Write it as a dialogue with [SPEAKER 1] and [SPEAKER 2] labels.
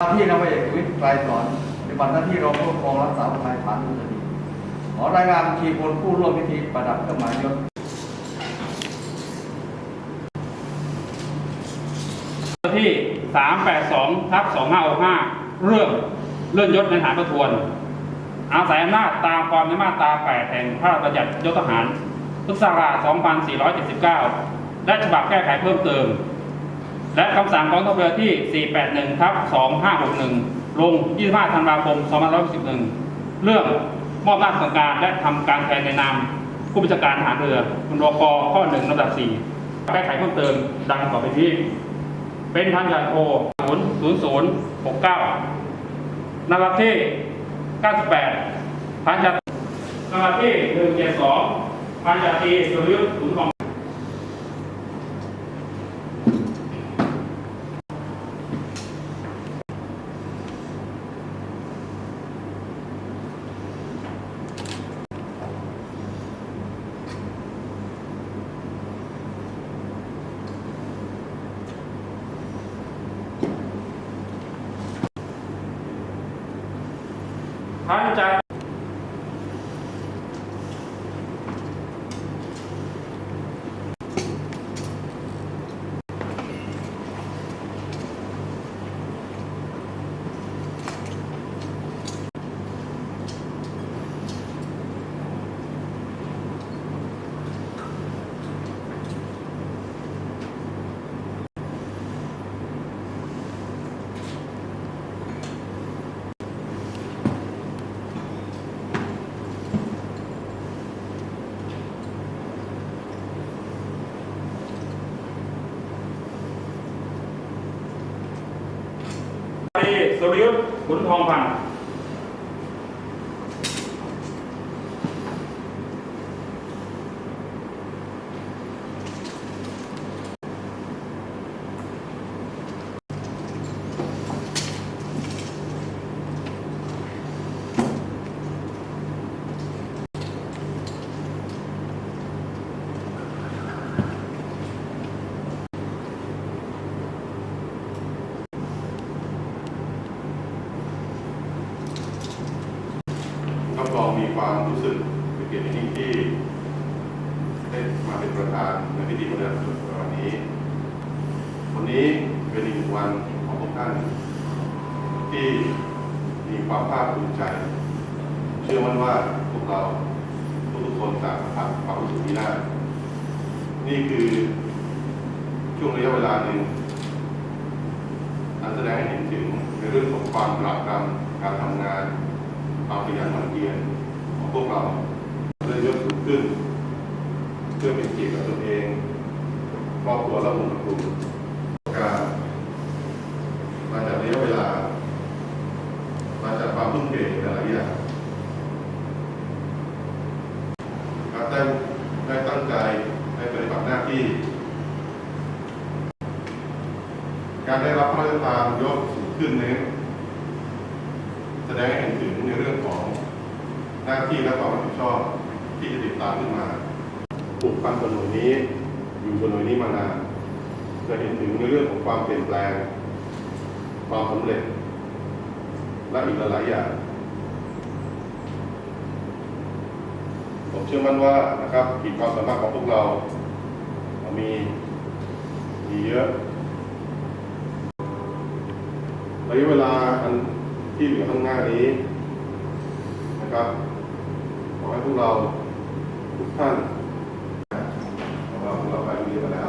[SPEAKER 1] หน้าที่นายพลเอกประวิตรไกรสอนปฏิบัติหน้าที่รองผู้ปกครองรักษาความปลอดภัยฐานอุตรีขอรายงานบัญชีพลผู้ร่วมพิธีประดับเครื่องหมายยศ
[SPEAKER 2] ที่ 382ทับ2565 เรื่องเลื่อนยศในฐานประทวน อาศัยอำนาจตามความในมาตรา8แห่งพระราชบัญญัติยศทหาร พุทธศักราช 2479 และฉบับแก้ไขเพิ่มเติม และคำสั่งกองทัพเรือที่ 481ทับ2561 ลง 25 ธันวาคม 2561 เรื่องมอบหน้าสั่งการและทำการแทนในนามผู้บัญชาการทหารเรือพลกข้อ 1ลำดับ 4 แก้ไขเพิ่มเติมดังต่อไปนี้ เป็นพันยาโทศูนย์ศูนานามบัตรที่เก้าสิบแปดพันยานามบัตรที่หนึ่งเจ็ดสองพันยาตีสุริยุทธ์ขุนทอง พัน สุริยุทธ์ขุนทองพันธ์
[SPEAKER 3] มีความรู้สึกเป็นเกียรติยิ่งที่ได้มาเป็นประธานในพิธีมรดกในวันนี้ วันนี้เป็นอีกวันของทุกท่านที่มีความภาคภูมิใจ เชื่อมั่นว่าพวกเราทุกคนต่างสัมผัสความรู้สึกนี้ได้นี่คือช่วงระยะเวลาหนึ่งอันแสดงให้เห็นถึงในเรื่องของความปราบปรามการทำงานความขยันหมั่นเพียร พวกเราได้ยกสูงขึ้น เพื่อเป็นเกียรติกับตนเองครอบครัวและวงตระกูลการมาจากระยะเวลา มาจากความทุ่มเทหลายอย่างการได้ได้ตั้งใจได้ปฏิบัติหน้าที่ การได้รับพระราชทานยศสูงขึ้นนี้แสดงให้เห็นถึงในเรื่องของ หน้าที่และความรับผิดชอบที่จะติดตามขึ้นมาผูกพันกับหน่วยนี้อยู่กับหน่วยนี้มานานจะเห็นถึงในเรื่องของความเปลี่ยนแปลง ความสำเร็จ และอีกหลายๆอย่าง ผมเชื่อมั่นว่านะครับขีดความสามารถของพวกเรามีมีเยอะระยะเวลาอันที่เหลือข้างหน้านี้นะครับ ให้พวกเราทุกท่านเราพวกเราไปเรียนมาแล้ว